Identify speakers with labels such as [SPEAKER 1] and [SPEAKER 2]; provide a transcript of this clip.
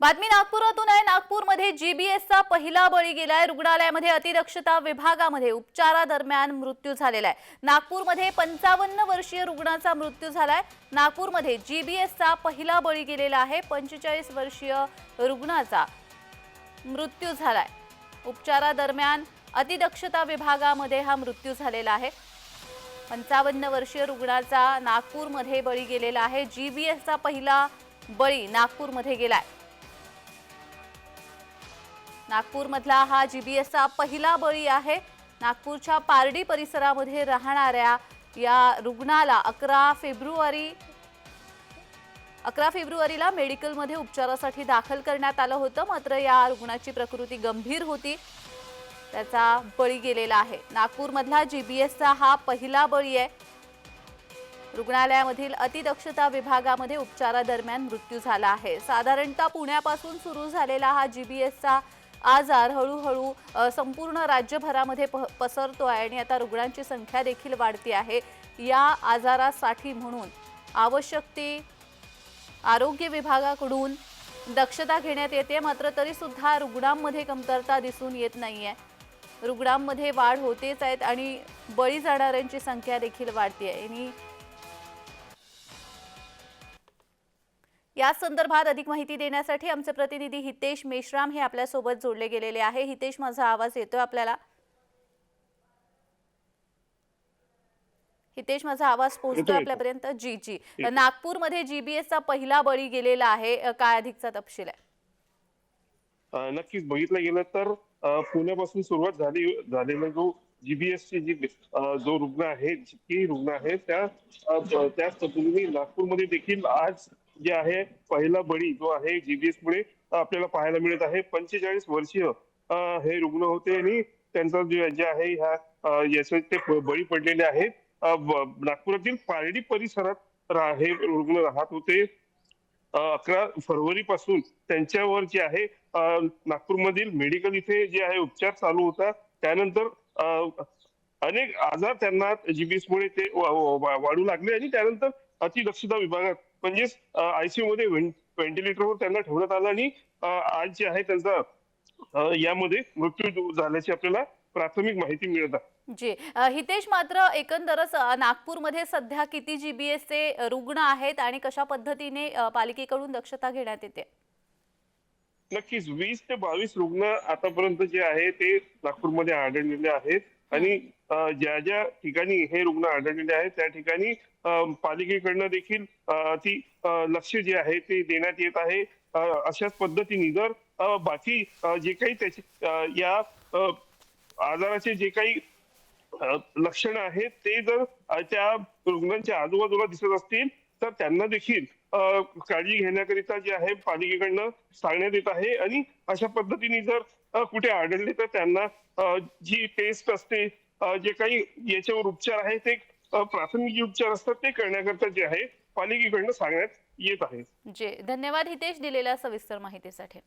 [SPEAKER 1] बातमी नागपुरातून आहे. नागपूरमध्ये जीबीएसचा पहिला बळी गेलाय. रुग्णालयामध्ये अतिदक्षता विभागामध्ये उपचारादरम्यान मृत्यू झालेला आहे. नागपूरमध्ये पंचावन्न वर्षीय रुग्णाचा मृत्यू झालाय. नागपूरमध्ये जीबीएसचा पहिला बळी गेलेला आहे. पंचेचाळीस वर्षीय रुग्णाचा मृत्यू झालाय. उपचारादरम्यान अतिदक्षता विभागामध्ये हा मृत्यू झालेला आहे. पंचावन्न वर्षीय रुग्णाचा नागपूरमध्ये बळी गेलेला आहे. जीबीएसचा पहिला बळी नागपूरमध्ये गेलाय. नागपूरमधला हा जी बी एसचा पहिला बळी आहे. नागपूरच्या पारडी परिसरामध्ये राहणाऱ्या या रुग्णाला अकरा फेब्रुवारी अकरा फेब्रुवारीला मेडिकलमध्ये उपचारासाठी दाखल करण्यात आलं होतं. मात्र या रुग्णाची प्रकृती गंभीर होती. त्याचा बळी गेलेला आहे. नागपूरमधला जी बी एसचा हा पहिला बळी आहे. रुग्णालयामधील अतिदक्षता विभागामध्ये उपचारादरम्यान मृत्यू झाला आहे. साधारणतः पुण्यापासून सुरू झालेला हा जी बी एसचा आजार हळूहळू संपूर्ण राज्यभरामध्ये प पसरतो आहे आणि आता रुग्णांची संख्या देखील वाढती आहे. या आजारासाठी म्हणून आवश्यक ती आरोग्य विभागाकडून दक्षता घेण्यात येते. मात्र तरीसुद्धा रुग्णांमध्ये कमतरता दिसून येत नाही आहे रुग्णांमध्ये वाढ होतेच आहेत आणि बळी जाणाऱ्यांची संख्या देखील वाढते आहे आणि या संदर्भात अधिक माहिती देण्यासाठी आमचे प्रतिनिधी हितेश मेश्राम हे आपल्यासोबत जोडले गेलेले आहे. हितेश माझा आवाज येतोय आपल्याला? हितेश माझा आवाज पोहोचतोय. आपल्यापर्यंत? जी जी. नागपूरमध्ये जीबीएसचा पहिला बळी गेलेला आहे. काय अधिकचा तपशील आहे?
[SPEAKER 2] नक्कीच. बघितलं गेलं तर पुण्यापासून सुरुवात झाली झालेला जो जीबीएस ची जी जो रुग्ण आहे जितकेही रुग्ण आहेत त्या त्याच पद्धतीने नागपूरमध्ये देखील आज जे आहे पहिला बळी जो आहे जीबीएस मुळे आपल्याला पाहायला मिळत आहे. पंचेचाळीस वर्षीय हे रुग्ण होते आणि त्यांचा जे आहे ह्या ते बळी पडलेले आहेत. नागपुरातील पारडी परिसरात हे रुग्ण राहत होते. अकरा फरवरी पासून त्यांच्यावर जे आहे नागपूरमधील मेडिकल इथे जे आहे उपचार चालू होता. त्यानंतर अनेक आजार त्यांना जीबीएस मुळे ते वाढू लागले आणि त्यानंतर अतिदक्षता विभागात म्हणजेच आयसीयू मध्ये व्हेंटिलेटरवर त्यांना ठेवण्यात आलं आणि आज जे आहे त्यांचा यामध्ये मृत्यू झाल्याची आपल्याला प्राथमिक माहिती मिळत आहे.
[SPEAKER 1] जी. हितेश मात्र एकंदरच नागपूरमध्ये सध्या किती जीबीएसचे रुग्ण आहेत आणि कशा पद्धतीने पालिकेकडून दक्षता घेण्यात येते?
[SPEAKER 2] नक्कीच वीस ते बावीस रुग्ण आतापर्यंत जे आहे ते नागपूरमध्ये आढळलेले आहेत. आणि ज्या ज्या ठिकाणी हे रुग्ण आढळलेले आहेत त्या ठिकाणी पालिकेकडनं देखील ती लक्ष जे आहे ते देण्यात येत आहे. अशाच पद्धतीने जर बाकी जे काही त्याचे या आजाराचे जे काही लक्षणं आहेत ते जर त्या रुग्णांच्या आजूबाजूला दिसत असतील तर त्यांना देखील काळजी घेण्याकरिता जे आहे पालिकेकडनं सांगण्यात येत आहे. आणि अशा पद्धतीने जर कुठे आढळले तर त्यांना जी टेस्ट असते जे काही याच्यावर उपचार आहे ते प्राथमिक उपचार असतात ते करण्याकरता जे आहे पालिकेकडनं सांगण्यात येत आहे.
[SPEAKER 1] जे धन्यवाद हितेश दिलेल्या सविस्तर माहितीसाठी.